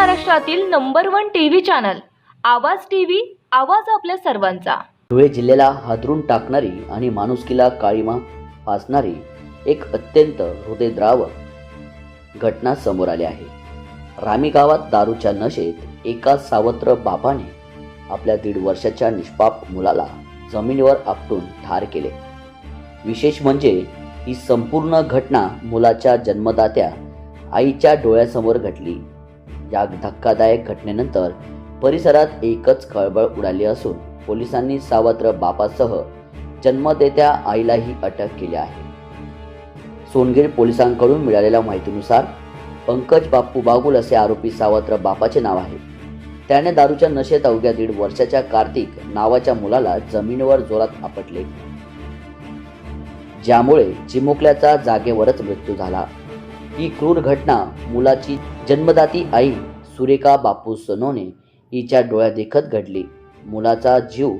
महाराष्ट्रातील number one TV channel Awaaz TV Awaaz आपल्या सर्वांचा. धुळे जिल्ह्याला हादरून टाकणारी आणि माणुसकीला काळीमा फासणारी एक अत्यंत हृदयद्रावक घटना समोर आली आहे. रामी गावात दारूच्या नशेत एका सावत्र बापाने आपल्या दीड वर्षाच्या निष्पाप मुलाला जमिनीवर आपटून ठार केले. विशेष म्हणजे ही संपूर्ण घटना मुलाच्या जन्मदात्या आईच्या डोळ्यासमोर घडली. या धक्कादायक घटनेनंतर परिसरात एकच खळबळ उडाली असून पोलिसांनी सावत्र बापासह जन्मदेत्या आईलाही अटक केली आहे. सोनगीर पोलिसांकडून मिळालेल्या माहितीनुसार पंकज बाप्पू बागुल असे आरोपी सावत्र बापाचे नाव आहे. त्याने दारूच्या नशेत अवघ्या दीड वर्षाच्या कार्तिक नावाच्या मुलाला जमिनीवर जोरात आपटले. ज्यामुळे चिमुकल्याचा जागेवरच मृत्यू झाला. ही क्रूर घटना मुलाची जन्मदाती आई सुरेखा बापू सोनोने हिच्या डोळ्यादेखत घडली. मुलाचा जीव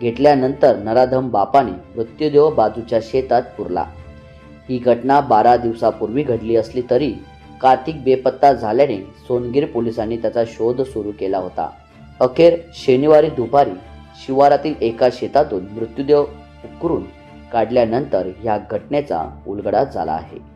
घेतल्यानंतर नराधम बापाने मृत्यूदेह बाजूच्या शेतात पुरला. ही घटना बारा दिवसापूर्वी घडली असली तरी कार्तिक बेपत्ता झाल्याने सोनगीर पोलिसांनी त्याचा शोध सुरू केला होता. अखेर शनिवारी दुपारी शिवारातील एका शेतातून मृत्यूदेह उकरून काढल्यानंतर या घटनेचा उलगडा झाला आहे.